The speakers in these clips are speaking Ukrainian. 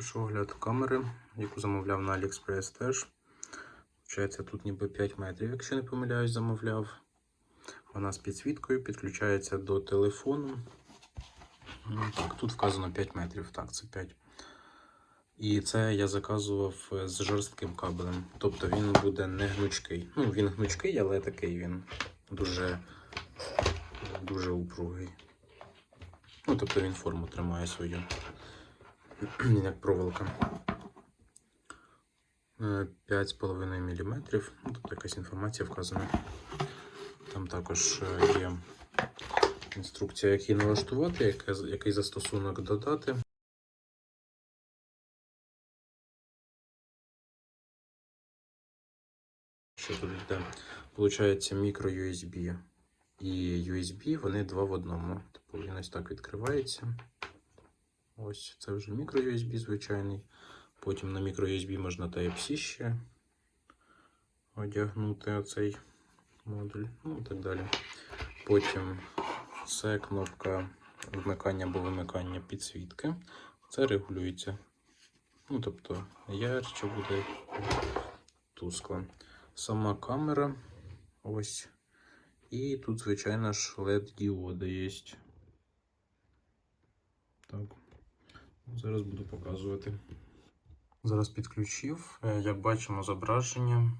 Також огляд камери, яку замовляв на AliExpress теж. Получається, тут ніби 5 метрів, якщо не помиляюсь, замовляв. Вона з підсвіткою підключається до телефону. Ну, так, тут вказано 5 метрів, так, це 5. І це я заказував з жорстким кабелем. Тобто він буде не гнучкий. Ну, він гнучкий, але такий він дуже, дуже упругий. Ну, тобто він форму тримає свою. Як проволока. Е, 5,5 мм. Ну, тобто якась інформація вказана. Там також е, є інструкція, як її налаштувати, який застосунок додати. Що тут йде? Получається мікро USB і USB, вони два в одному. Типу він ось так відкривається. Ось це вже мікро USB звичайний. Потім на мікро USB можна Type-C ще одягнути оцей модуль, ну і так далі. Потім це кнопка вмикання або вимикання підсвітки. Це регулюється. Ну, тобто, ярче буде тускло. Сама камера. Ось. І тут, звичайно ж, LED-діоди є. Так. Зараз буду показувати. Зараз підключив. Е, Як бачимо зображення.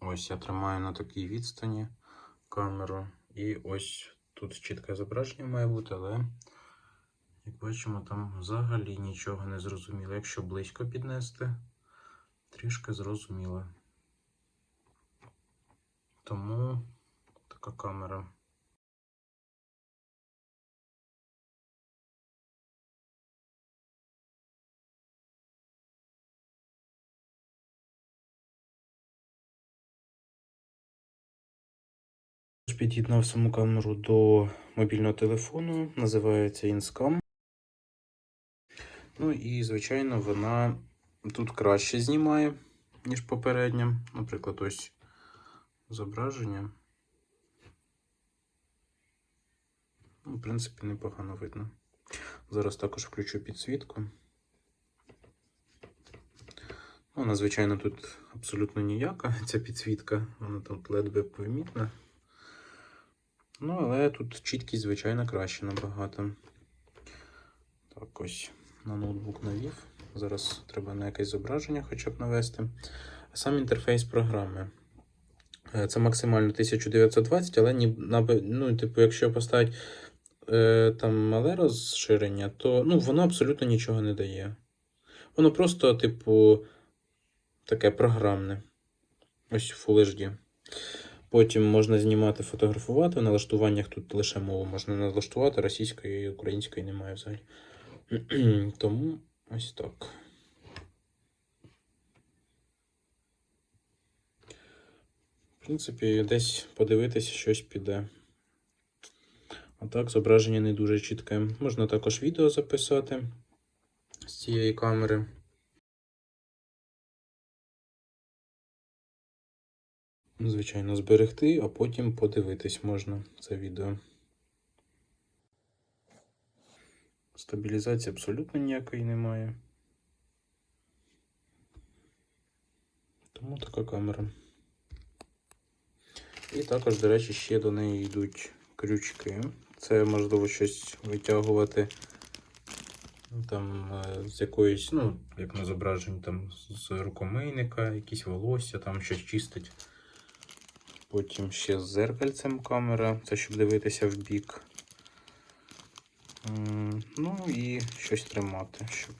Ось я тримаю на такій відстані камеру. І ось тут чітке зображення має бути, але, як бачимо, там взагалі нічого не зрозуміло. Якщо близько піднести, трішки зрозуміло. Тому така камера. Під'єднав саму камеру до мобільного телефону, називається InScam. Ну і, звичайно, вона тут краще знімає, ніж попередня. Наприклад, ось зображення. Ну, в принципі, непогано видно. Зараз також включу підсвітку. Вона, звичайно, тут абсолютно ніяка, ця підсвітка, вона тут ледве помітна. Ну, але тут чіткість, звичайно, краще набагато. Так, ось на ноутбук навів. Зараз треба на якесь зображення хоча б навести. Сам інтерфейс програми. Е, Це максимально 1920, але ну, типу, якщо поставити е, там мале розширення, то ну, воно абсолютно нічого не дає. Воно просто, типу, таке програмне. Ось Full HD. Потім можна знімати, фотографувати. В налаштуваннях тут лише мову можна налаштувати, російської і української немає взагалі. Тому ось так. В принципі, десь подивитися щось піде. А так, зображення не дуже чітке. Можна також відео записати з цієї камери. Звичайно, зберегти, а потім подивитись можна це відео. Стабілізації абсолютно ніякої немає. Тому така камера. І також, до речі, ще до неї йдуть крючки. Це можливо щось витягувати ну, там е, з якоїсь, ну, як на зображенні, там з рукомийника, якісь волосся, там щось чистить. Потім ще з зеркальцем камера, це щоб дивитися в бік. Ну і щось тримати, щоб